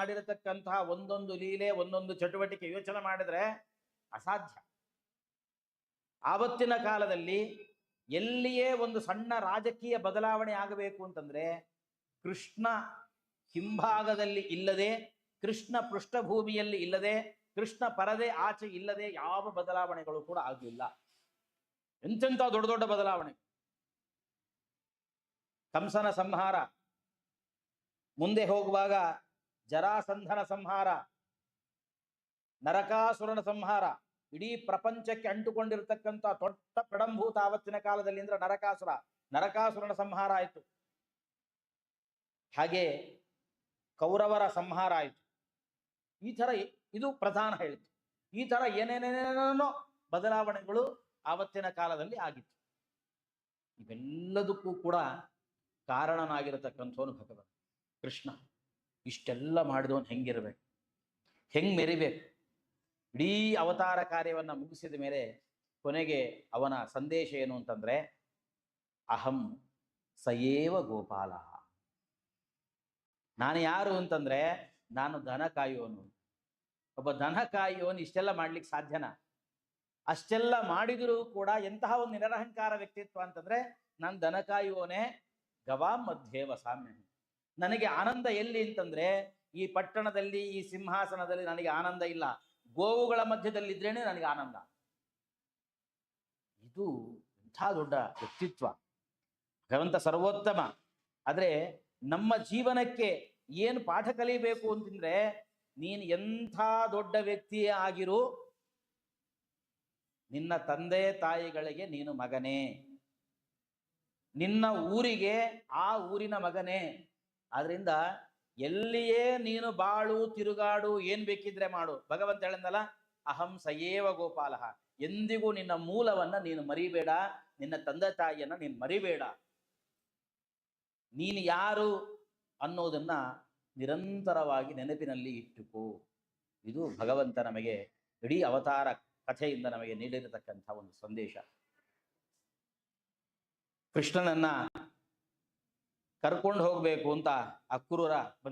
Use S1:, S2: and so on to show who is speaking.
S1: ಮಾಡಿರತಕ್ಕಂತಹ ಒಂದೊಂದು ಲೀಲೆ, ಒಂದೊಂದು ಚಟುವಟಿಕೆ ಯೋಚನೆ ಮಾಡಿದ್ರೆ ಅಸಾಧ್ಯ. ಆವತ್ತಿನ ಕಾಲದಲ್ಲಿ ಎಲ್ಲಿಯೇ ಒಂದು ಸಣ್ಣ ರಾಜಕೀಯ ಬದಲಾವಣೆ ಆಗಬೇಕು ಅಂತಂದ್ರೆ ಕೃಷ್ಣ ಹಿಂಭಾಗದಲ್ಲಿ ಇಲ್ಲದೆ, ಕೃಷ್ಣ ಪೃಷ್ಠಭೂಮಿಯಲ್ಲಿ ಇಲ್ಲದೆ, ಕೃಷ್ಣ ಪರದೆ ಆಚೆ ಇಲ್ಲದೆ ಯಾವ ಬದಲಾವಣೆಗಳು ಕೂಡ ಆಗಲಿಲ್ಲ ಎಂತೆಂಥ ದೊಡ್ಡ ದೊಡ್ಡ ಬದಲಾವಣೆ. ಕಂಸನ ಸಂಹಾರ. ಮುಂದೆ ಹೋಗುವಾಗ ಜರಾಸಂಧನ ಸಂಹಾರ, ನರಕಾಸುರನ ಸಂಹಾರ, ಇಡೀ ಪ್ರಪಂಚಕ್ಕೆ ಅಂಟುಕೊಂಡಿರತಕ್ಕಂಥ ದೊಡ್ಡ ಪ್ರಡಂಭೂತ ಆವತ್ತಿನ ಕಾಲದಲ್ಲಿ ಅಂದ್ರೆ ನರಕಾಸುರ, ನರಕಾಸುರನ ಸಂಹಾರ ಆಯಿತು. ಹಾಗೆ ಕೌರವರ ಸಂಹಾರ ಆಯಿತು. ಈ ತರ ಇದು ಪ್ರಧಾನ ಹೇಳಿತು ಈ ತರ ಏನೇನೇನೇನೋ ಬದಲಾವಣೆಗಳು ಆವತ್ತಿನ ಕಾಲದಲ್ಲಿ ಆಗಿತ್ತು. ಇವೆಲ್ಲದಕ್ಕೂ ಕೂಡ ಕಾರಣನಾಗಿರತಕ್ಕಂಥವನು ಭಗವಂತ ಕೃಷ್ಣ. ಇಷ್ಟೆಲ್ಲ ಮಾಡಿದವನು ಹೆಂಗಿರ್ಬೇಕು? ಹೆಂಗ್ ಮೆರಿಬೇಕು? ಇಡೀ ಅವತಾರ ಕಾರ್ಯವನ್ನ ಮುಗಿಸಿದ ಮೇಲೆ ಕೊನೆಗೆ ಅವನ ಸಂದೇಶ ಏನು ಅಂತಂದ್ರೆ, ಅಹಂ ಸಯೇವ ಗೋಪಾಲ ನಾನು ಯಾರು ಅಂತಂದ್ರೆ, ನಾನು ದನ ಕಾಯುವನು ಒಬ್ಬ ದನ ಕಾಯುವನು ಇಷ್ಟೆಲ್ಲ ಮಾಡ್ಲಿಕ್ಕೆ ಸಾಧ್ಯನಾ? ಅಷ್ಟೆಲ್ಲ ಮಾಡಿದರೂ ಕೂಡ ಎಂತಹ ಒಂದು ನಿರಹಂಕಾರ ವ್ಯಕ್ತಿತ್ವ ಅಂತಂದ್ರೆ, ನಾನು ದನ ಕಾಯುವವನೇ ಗವಾಂ ಮಧ್ಯೆ ವಸಾಮ್ಯ ನನಗೆ ಆನಂದ ಎಲ್ಲಿ ಅಂತಂದ್ರೆ, ಈ ಪಟ್ಟಣದಲ್ಲಿ, ಈ ಸಿಂಹಾಸನದಲ್ಲಿ ನನಗೆ ಆನಂದ ಇಲ್ಲ. ಗೋವುಗಳ ಮಧ್ಯದಲ್ಲಿದ್ರೇನೆ ನನಗೆ ಆನಂದ. ಇದು ಇಂಥ ದೊಡ್ಡ ವ್ಯಕ್ತಿತ್ವ. ಭಗವಂತ ಸರ್ವೋತ್ತಮ. ಆದ್ರೆ ನಮ್ಮ ಜೀವನಕ್ಕೆ ಏನು ಪಾಠ ಕಲಿಬೇಕು ಅಂತಂದ್ರೆ, ನೀನು ಎಂಥ ದೊಡ್ಡ ವ್ಯಕ್ತಿಯೇ ಆಗಿರು, ನಿನ್ನ ತಂದೆ ತಾಯಿಗಳಿಗೆ ನೀನು ಮಗನೇ. ನಿನ್ನ ಊರಿಗೆ ಆ ಊರಿನ ಮಗನೇ. ಆದ್ರಿಂದ ಎಲ್ಲಿಯೇ ನೀನು ಬಾಳು, ತಿರುಗಾಡು, ಏನ್ ಬೇಕಿದ್ರೆ ಮಾಡು. ಭಗವಂತ ಹೇಳಂದಲ್ಲ ಅಹಂ ಸಯೇವ ಗೋಪಾಲ. ಎಂದಿಗೂ ನಿನ್ನ ಮೂಲವನ್ನ ನೀನು ಮರಿಬೇಡ. ನಿನ್ನ ತಂದೆ ತಾಯಿಯನ್ನ ನೀನು ಮರಿಬೇಡ. ನೀನು ಯಾರು ಅನ್ನೋದನ್ನ ನಿರಂತರವಾಗಿ ನೆನಪಿನಲ್ಲಿ ಇಟ್ಟುಕೋ. ಇದು ಭಗವಂತ ನಮಗೆ ಇಡೀ ಅವತಾರ ಕಥೆಯಿಂದ ನಮಗೆ ನೀಡಿರತಕ್ಕಂಥ ಒಂದು ಸಂದೇಶ. ಕೃಷ್ಣನನ್ನ ಕರ್ಕೊಂಡು ಹೋಗ್ಬೇಕು ಅಂತ ಅಕ್ರೂರ ಬಂದಿ